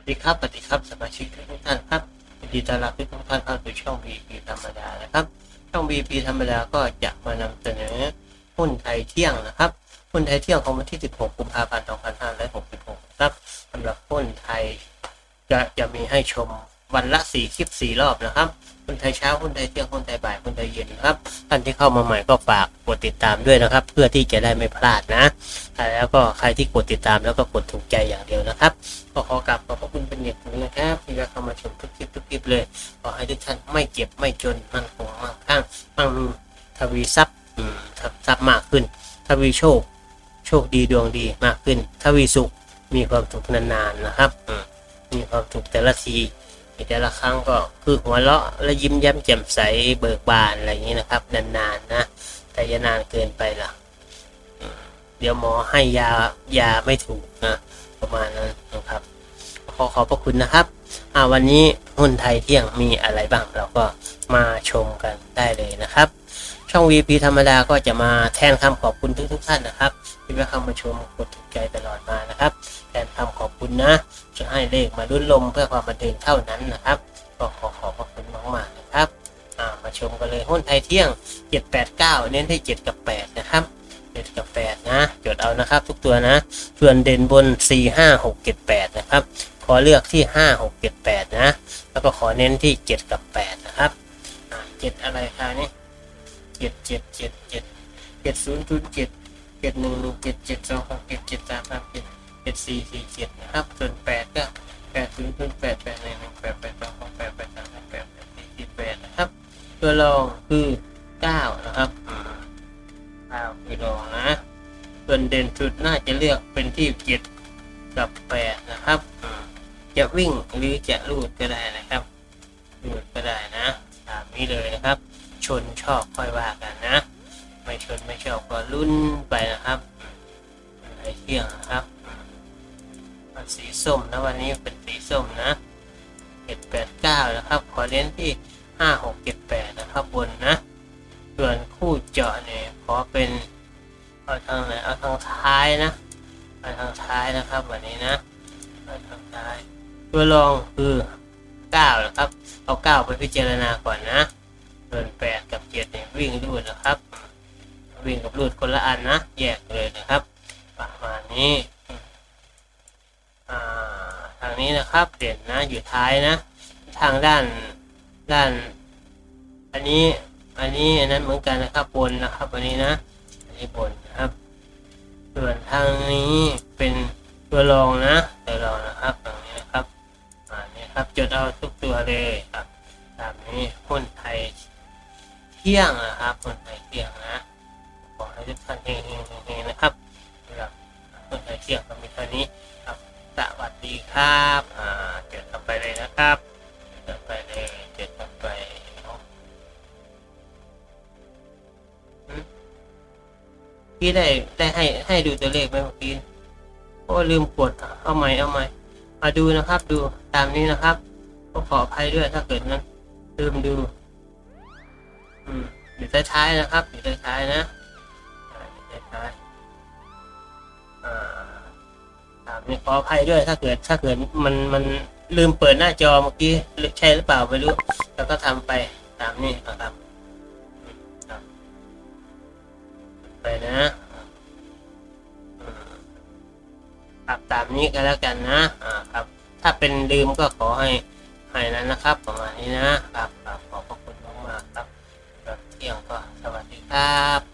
วัสดีครับสวัสดีครับสมาชิกทุกท่านครับยินดีต้อนรับทุกท่านเข้าสู่ช่อง VP ธรรมดานะครับ ช่อง VP ธรรมดาก็จะมานำเสนอหุ้นไทยเที่ยงนะครับหุ้นไทยเที่ยงของวันที่ 16 กุมภาพันธ์ 2566นะครับสำหรับหุ้นไทยจะจะมีให้ชมวันละ 4 คลิป 4 รอบนะครับหุ้นไทยเช้าหุ้นไทยเที่ยงหุ้นไทยบ่ายหุ้นไทยเย็นนะครับท่านที่เข้ามาใหม่ก็ฝากกดติดตามด้วยนะครับ เพื่อที่จะได้ไม่พลาดนะ แล้วก็ใครที่กดติดตามแล้วก็กดถูกใจอย่าง นะครับก็ขอกราบขอบพระคุณเป็นอย่างสูงนะครับที่ได้เข้ามาชมทุกคลิปทุกคลิปเลยขอให้ทุกท่านไม่เจ็บไม่จนมั่นคงมั่งคั่งมั่งทวีทรัพย์ทรัพย์ทรัพย์มากขึ้น ทวีโชค โชคดีดวงดีมากขึ้น ทวีสุขมีความสุขนานๆนะครับมีความสุขแต่ละทีแต่ละครั้งก็คือหัวเราะและยิ้มแย้มแจ่มใสเบิกบานอะไรอย่างนี้นะครับ นานๆนะแต่อย่านานเกินไปล่ะเดี๋ยวหมอให้ยายาไม่ถูกนะประมาณนั้น อขอบพระคุณนะครับอ่าวันนี้หุ้นไทยเที่ยงมีอะไรบ้าง เราก็มาชมกันได้เลยนะครับ ช่อง VP ธรรมดาก็จะมาแทนคำขอบคุณทุกทุกๆท่านนะครับ ที่มาเข้ามาชมกดถูกใจตลอดมานะครับ แทนคำขอบคุณนะ จะให้เลขมารุ่นลมเพื่อความบันเทิงเท่านั้นนะครับก็ขอขอบพระคุณมากๆนะครับอ่ามาชมกันเลยหุ้นไทยเที่ยง 789 เน้นที่ 7 กับ 8 นะครับ7กับ 8 นะ จดเอานะครับ ทุกตัวนะ ส่วนเด่นบน 4 5 6 7 8 นะครับ อเลือกที่ 5 6 7 8 นะ แล้วก็ขอเน้นที่ 7 กับ 8 นะครับอ่า7อะไรคะนี่7 7 7 7 7 0 0 7 7 1 1 7 7 2 6 7 7 3 3 7 7 4 4 7นะครับ ส่วน8ก็8 0 0 8 8 1 1 8 8 2 6 8 8 3 8 8 4 4 8นะครับ ตัวรองคือ9นะครับอืม9คือรองนะส่วนเด่นสุดน่าจะเลือกเป็นที่7กับ8นะครับ จะวิ่งหรือจะลูดก็ได้นะครับลูดก็ได้นะตามนี้เลยนะครับ ชนชอบค่อยว่ากันนะ ไม่ชนไม่ชอบก็ลุ้นไปนะครับไอเที่ยงนะครับสีส้มนะวันนี้เป็นสีส้มนะเจ็ดแปดเก้านะครับ ขอเน้นที่ห้าหกเจ็ดแปดนะครับบนนะส่วนคู่เจาะเนี่ยขอเป็นเอาทางไหนเอาทางท้ายนะเอาทางท้ายนะครับวันนี้นะ ตัวรองคือเก้านะครับ เอาเก้าไปพิจารณาก่อนนะส่วนแปดกับเจ็ดเนี่ยวิ่งรูดนะครับ วิ่งกับรูดคนละอันนะ แยกเลยนะครับ ประมาณนี้ทางนี้นะครับเด่นนะอยู่ท้ายนะ ทางด้านด้าน อันนี้อันนี้อันนั้นเหมือนกันนะครับบนนะครับ อันนี้นะอันนี้บนนะครับ ส่วนทางนี้เป็นตัวรองนะ เลยครับตามนี้หุ้นไทยเที่ยงนะครับหุ้นไทยเที่ยงนะขอให้ทุกท่านเฮงๆเฮงนะครับสำหรับหุ้นไทยเที่ยงก็มีเท่านี้ครับสวัสดีครับอ่าเจอกันไปเลยนะครับเจอกันไปเลยเจอกันไปพี่ได้ได้ให้ให้ดูตัวเลขไหมเมื่อกี้โอ้ลืมกดเอาใหม่เอาใหม่มาดูนะครับดูตามนี้นะครับ ก็ขออภัยด้วยถ้าเกิดนั้นลืมดูอืมอยู่ท้ายๆนะครับอยู่ท้ายๆนะอยู่ท้ายๆอ่าตามนี้ขออภัยด้วยถ้าเกิดถ้าเกิดมันมันลืมเปิดหน้าจอเมื่อกี้ใช่หรือเปล่าไม่รู้แล้วก็ทำไปตามนี้นะครับไปนะอืมครับตามนี้ก็แล้วกันนะอ่าครับ ถ้าเป็นลืมก็ขอให้ ให้แล้วนะครับ ประมาณนี้นะครับขอบพระคุณมากๆครับเที่ยงก็สวัสดีครับ